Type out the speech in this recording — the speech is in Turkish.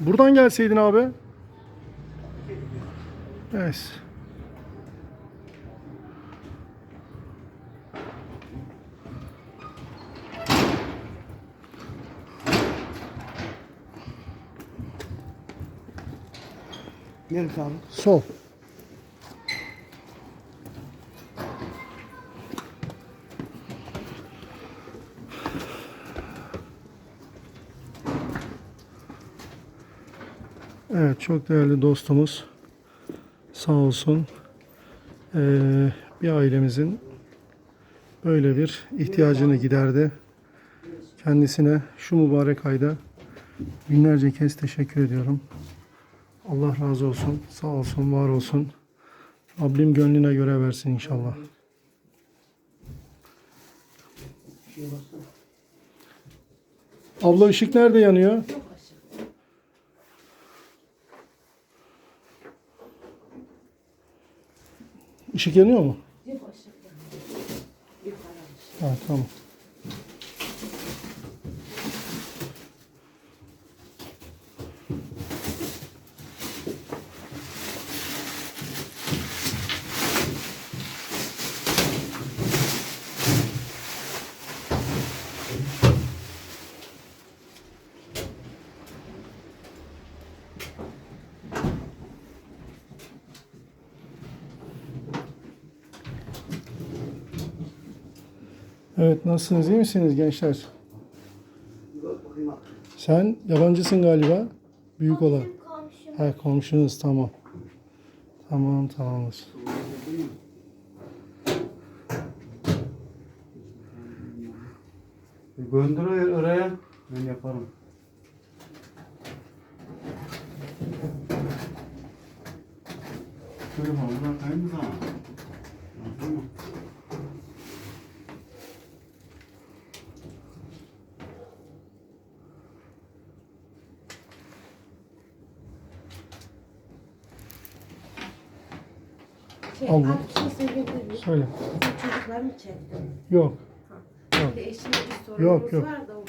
Buradan gelseydin abi. Evet. Neresi abi? Sol. Evet çok değerli dostumuz sağ olsun eee, bir ailemizin böyle bir ihtiyacını giderdi. Kendisine şu mübarek ayda binlerce kez teşekkür ediyorum. Allah razı olsun. Sağ olsun, var olsun. Rabbim gönlüne göre versin inşallah. Abla ışık nerede yanıyor? Işık yanıyor mu? Ha, tamam. Evet nasılsınız? iyi misiniz gençler? Sen yabancısın galiba. Büyük olan. Komşum. Ha komşunuz tamam. Tamam tamamdır. Gönder or- oraya. Ben yaparım. Şöyle falan bırakayım mı sana? Yaptın mı? Şey, Allah. abi bir şey söyleyebilir miyim? Söyle. Bizim çocuklar mı çekti? Yok. Bir de eşimle bir sorunumuz Yok, yok. var da o